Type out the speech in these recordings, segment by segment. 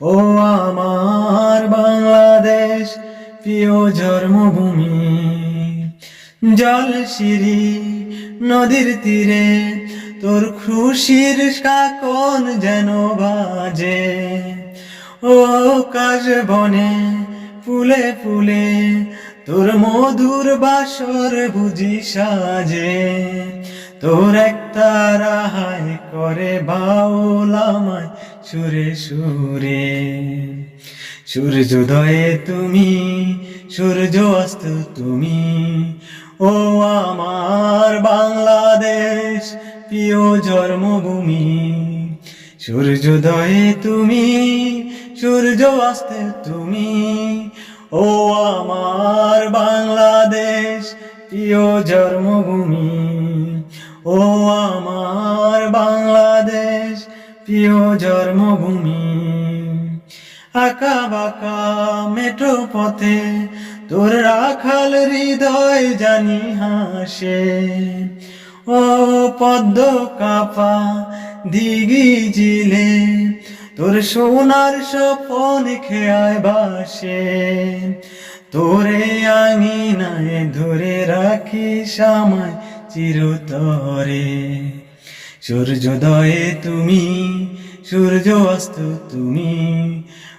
ও আমার বাংলাদেশ, প্রিয় জন্মভূমি। জল সিঁড়ি নদীর তীরে, তোর খুশির কাকন যেন বাজে। ও কাশ বনে ফুলে ফুলে, তোর মধুর বাসর বুঝি সাজে। তোর একটা রাহাই করে বাউলামায় সুরে সুরে। সূর্যোদয়ে তুমি সূর্য অস্ত তুমি। ও আমার বাংলাদেশ, প্রিয় জন্মভূমি। সূর্যোদয়ে তুমি সূর্য অস্তে তুমি। ও আমার বাংলাদেশ, প্রিয় জন্মভূমি। ও আমার প্রিয় জন্মভূমি। আঁকা বাঁকা মেট্রো পথে তোর রাখাল হৃদয় জানি হাসে। ও পদ্ম কাপা দিঘি জিলে তোর সোনার স্বপন খেয়ায় বাসে তোরে আঙিনায় ধরে রাখি সামায় চিরতরে। সূর্যোদয়ে তুমি সূর্য অস্ত তুমি।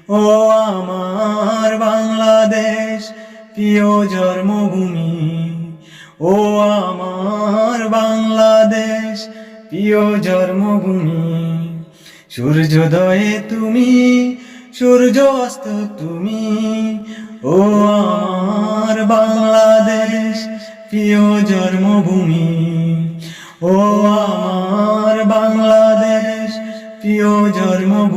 ও আমার বাংলাদেশ, প্রিয় জন্মভূমি। ও আমার বাংলাদেশ, প্রিয় জন্মভূমি। সূর্যোদয়ে তুমি সূর্য অস্ত তুমি। ও আমার বাংলাদেশ, প্রিয় জন্মভূমি।